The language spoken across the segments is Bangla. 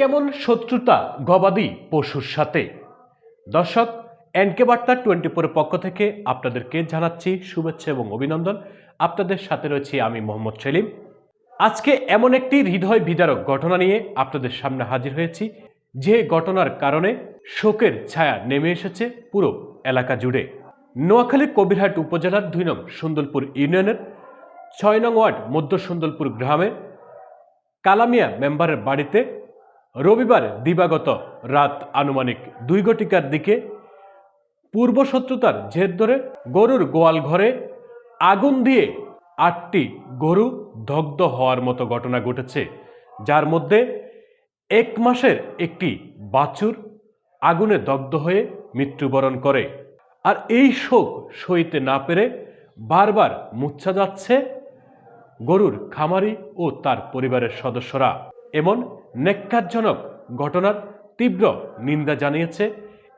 কেমন শত্রুতা গবাদি পশুর সাথে। দর্শক, এনকে বার্তা টোয়েন্টি ফোরের পক্ষ থেকে আপনাদেরকে জানাচ্ছি শুভেচ্ছা এবং অভিনন্দন। আপনাদের সাথে রয়েছি আমি মোহাম্মদ সেলিম। আজকে এমন একটি হৃদয় বিদারক ঘটনা নিয়ে আপনাদের সামনে হাজির হয়েছি। যে ঘটনার কারণে শোকের ছায়া নেমে এসেছে পুরো এলাকা জুড়ে। নোয়াখালী কবিরহাট উপজেলার দুই নং সুন্দরপুর ইউনিয়নের, ছয় নং ওয়ার্ড মধ্য সুন্দরপুর গ্রামে কালামিয়া মেম্বারের বাড়িতে রবিবার দিবাগত রাত আনুমানিক দুই ঘটিকার দিকে পূর্ব শত্রুতার জের ধরে গরুর গোয়াল ঘরে আগুন দিয়ে আটটি গরু দগ্ধ হওয়ার মতো ঘটনা ঘটেছে, যার মধ্যে এক মাসের একটি বাছুর আগুনে দগ্ধ হয়ে মৃত্যুবরণ করে। আর এই শোক সইতে না পেরে বারবার মুচ্ছা যাচ্ছে গরুর খামারি ও তার পরিবারের সদস্যরা। এমন নেককারজনক ঘটনার তীব্র নিন্দা জানিয়েছে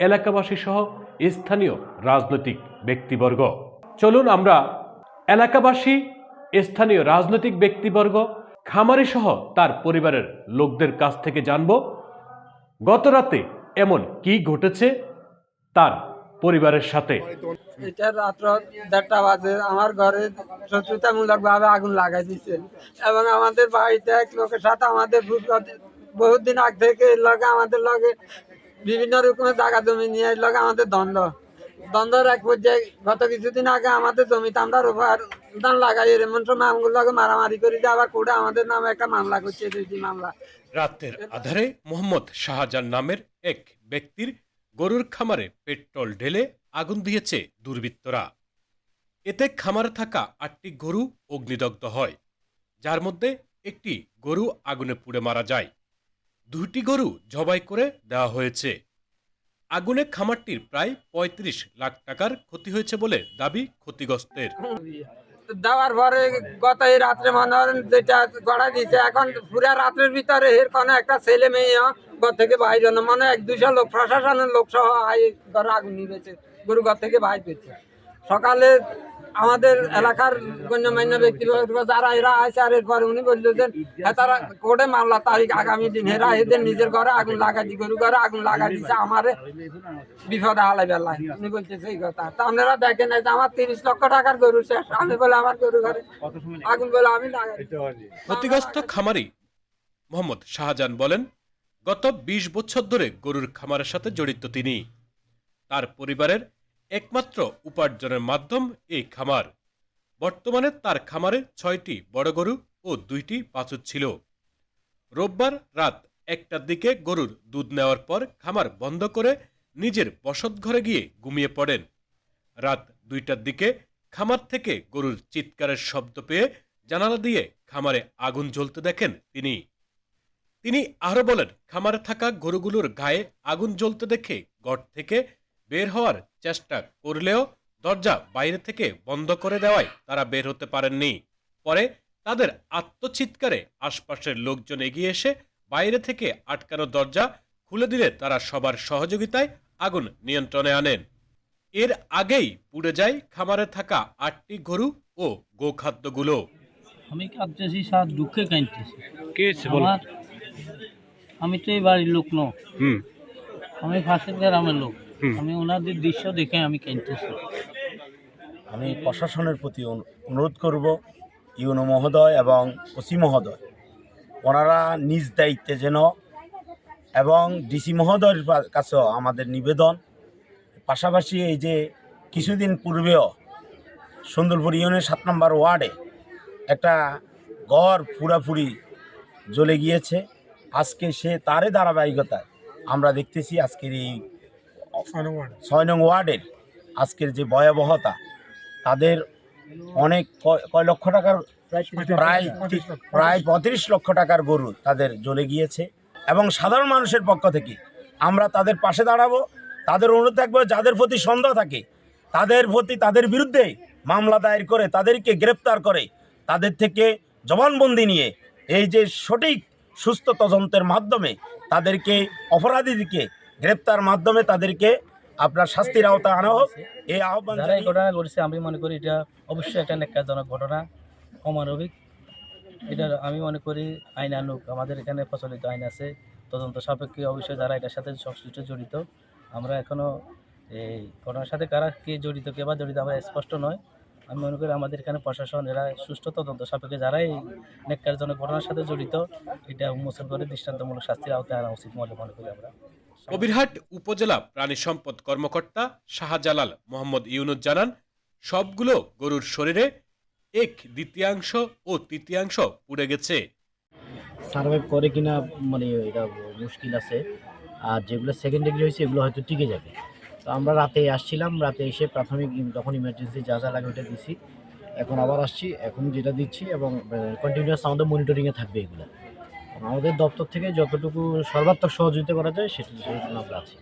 এলাকাবাসী সহ স্থানীয় রাজনৈতিক ব্যক্তিবর্গ। চলুন আমরা এলাকাবাসী, স্থানীয় রাজনৈতিক ব্যক্তিবর্গ খামারি সহ তার পরিবারের লোকদের কাছ থেকে জানব, গত রাতে এমন কি ঘটেছে, তার পরিবারের সাথে। এটা রাত্র দেড়টা বাজে। আমার ঘরে শত্রুতামূলক ভাবে আগুন লাগাই দিচ্ছে এবং আমাদের বাড়িতে এক লোকের সাথে আমাদের বহুত দিন আগ থেকে লগে আমাদের লগে বিভিন্ন রকমের জায়গা জমি নিয়ে এর লগে আমাদের দ্বন্দ্ব। দ্বন্দ্বের এক পর্যায়ে গত কিছুদিন আগে আমাদের জমিতে আমরা রোপার ধান লাগাই এমন সময় আমগুলো লগে মারামারি করি যে আবার কোর্টে আমাদের নামে একটা মামলা করছে দুইটি মামলা। রাতের আধারে মোহাম্মদ শাহজাহান নামের এক ব্যক্তির গরুর খামারে পেট্রোল ঢেলে আগুন দিয়েছে দুর্বৃত্তরা। এতে খামারে থাকা আটটি গরু অগ্নিদগ্ধ হয় যার মধ্যে একটি গরু আগুনে পুড়ে মারা যায়। দুটি গরু জবাই করে দেওয়া হয়েছে। আগুনে খামারটির প্রায় ৩৫ লাখ টাকার ক্ষতি হয়েছে বলে দাবি ক্ষতিগ্রস্তের। দেওয়ার পরে গত এই রাত্রে মনে করেন যেটা গড়া দিয়েছে, এখন পুরা রাত্রের ভিতরে এর কোনো একটা ছেলে মেয়ে ঘর থেকে বাইর হলো মানে এক দুশো লোক, প্রশাসনের লোক সহ আই ঘরে আগুন নিবেছে গরু ঘর থেকে বাইর পেয়েছে সকালে আমাদের এলাকার গণ্যমান্য ব্যক্তি যারা এরা আছে আর এরপরে উনি বলল যে হ্যাঁ, তারা কোর্টে মামলা তারিখ আগামী দিন এরা এদের নিজের ঘরে আগুন লাগা দি গরু ঘরে আগুন লাগা দিছে আমারে বিপদে হালাই বেলায় উনি বলতেছে এই কথা। তা আপনারা দেখেন যে আমার তিরিশ লক্ষ টাকার গরু শেষ। আমি বলে আমার গরু ঘরে আগুন বলে আমি ক্ষতিগ্রস্ত খামারি মোহাম্মদ শাহজাহান বলেন গত ২০ বছর ধরে গরুর খামারের সাথে জড়িত তিনি। তার পরিবারের একমাত্র উপার্জনের মাধ্যম এই খামার। বর্তমানে তার খামারে ছয়টি বড় গরু ও দুইটি বাছুর ছিল। রোববার রাত একটার দিকে গরুর দুধ নেওয়ার পর খামার বন্ধ করে নিজের বসত ঘরে গিয়ে ঘুমিয়ে পড়েন। রাত দুইটার দিকে খামার থেকে গরুর চিৎকারের শব্দ পেয়ে জানালা দিয়ে খামারে আগুন জ্বলতে দেখেন তিনি। তিনি আরও বলেন, খামারে থাকা গরুগুলোর গায়ে আগুন জ্বলতে দেখে গড় থেকে বের হওয়ার চেষ্টা করলেও দরজা বাইরে থেকে বন্ধ করে দেওয়ায় তারা বের হতে পারেননি। পরে তাদের আত্মচিৎকারে আশপাশের লোকজন এগিয়ে এসে বাইরে থেকে আটকানো দরজা খুলে দিলে তারা সবার সহযোগিতায় আগুন নিয়ন্ত্রণে আনেন। এর আগেই পুড়ে যায় খামারে থাকা আটটি গরু ও গোখাদ্যগুলো। আমি কাঁদতেছি সার দুঃখে কাঁদতেছি। কে আমার আমি তো এই বাড়ির লোক ন হুম। আমি ফাঁসের গ্রামের লোক। আমি ওনাদের দৃশ্য দেখে আমি কাঁদতেছি আমি প্রশাসনের প্রতি অনুরোধ করব ইউনো মহোদয় এবং ওসি মহোদয়। ওনারা নিজ দায়িত্বে যেন এবং ডিসি মহোদয়ের কাছেও আমাদের নিবেদন। পাশাপাশি এই যে কিছুদিন পূর্বেও সুন্দরপুর ইউনিয়নের সাত নম্বর ওয়ার্ডে একটা ঘর পুরাপুরি জ্বলে গিয়েছে। আজকে সে তারই ধারাবাহিকতায় আমরা দেখতেছি আজকের এই ছয় নং ওয়ার্ডের। আজকের যে ভয়াবহতা তাদের অনেক কয় লক্ষ টাকার প্রায় প্রায় পঁয়ত্রিশ লক্ষ টাকার গরু তাদের জ্বলে গিয়েছে এবং সাধারণ মানুষের পক্ষ থেকে আমরা তাদের পাশে দাঁড়াবো তাদের অনুরোধ থাকবে যাদের প্রতি সন্দেহ থাকে তাদের প্রতি তাদের বিরুদ্ধে মামলা দায়ের করে তাদেরকে গ্রেপ্তার করে তাদের থেকে জবানবন্দি নিয়ে এই যে সঠিক সুস্থ তদন্তের মাধ্যমে তাদেরকে অপরাধীদেরকে গ্রেপ্তার মাধ্যমে তাদেরকে আপনার শাস্তির আওতায় আনা হোক। এই আহ্বান যারা এই ঘটনা ঘটেছে আমি মনে করি এটা অবশ্যই একটা নেকাজনক ঘটনা। অমানবিক এটা আমি মনে করি আইন আনুক। আমাদের এখানে প্রচলিত আইন আছে তদন্ত সাপেক্ষে অবশ্যই যারা এটার সাথে সংশ্লিষ্ট জড়িত। আমরা এখনও এই ঘটনার সাথে কারা কে জড়িত কে বা জড়িত আমরা স্পষ্ট নয়। আমি মনে করি আমাদের এখানে প্রশাসন এরা সুষ্ঠু তদন্ত সাপেক্ষে যারা এই নেককারজনক ঘটনার সাথে জড়িত এটা উন্মোচন করে দৃষ্টান্তমূলক শাস্তির আওতায় আনা উচিত বলে মনে করি আমরা। কবিরহাট উপজেলা প্রাণী সম্পদ কর্মকর্তা শাহজালাল মোহাম্মদ ইউনুস জানান, সবগুলো গরুর শরীরে এক দ্বিতীয়াংশ ও তৃতীয়াংশ পুড়ে গেছে। সার্ভাইভ করে কিনা মানে এটা মুশকিল আছে। আর যেগুলো সেকেন্ড ডিগ্রি হয়েছে, এগুলো হয়তো টিকে যাবে। তো আমরা রাতে আসছিলাম, রাতে এসে প্রাথমিক তখন ইমার্জেন্সি যা যা লাগে ওটা দিছি। এখন আবার আসছি, এখন যেটা দিচ্ছি এবং কন্টিনিউয়াস আমাদের মনিটরিংয়ে থাকবে এগুলো। আমাদের দপ্তর থেকে যতটুকু সর্বাত্মক সহযোগিতা করা যায় সেটা সেই জন্য আমরা আছি।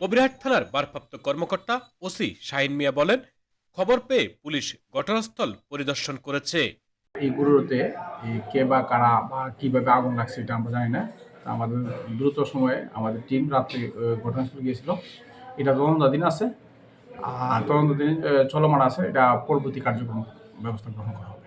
কবিরহাট থানার ভারপ্রাপ্ত কর্মকর্তা ওসি শাহিন মিয়া বলেন খবর পেয়ে পুলিশ ঘটনাস্থল পরিদর্শন করেছে। এই গরুতে কে বা কারা বা কীভাবে আগুন লাগছে এটা আমরা জানি না। আমাদের দ্রুত সময়ে আমাদের টিম রাত্রে ঘটনাস্থলে গিয়েছিল। এটা তদন্তাধীন আছে। আর তদন্তাধীন চলমান আছে। এটা পরবর্তী কার্যক্রম ব্যবস্থা গ্রহণ করা হবে।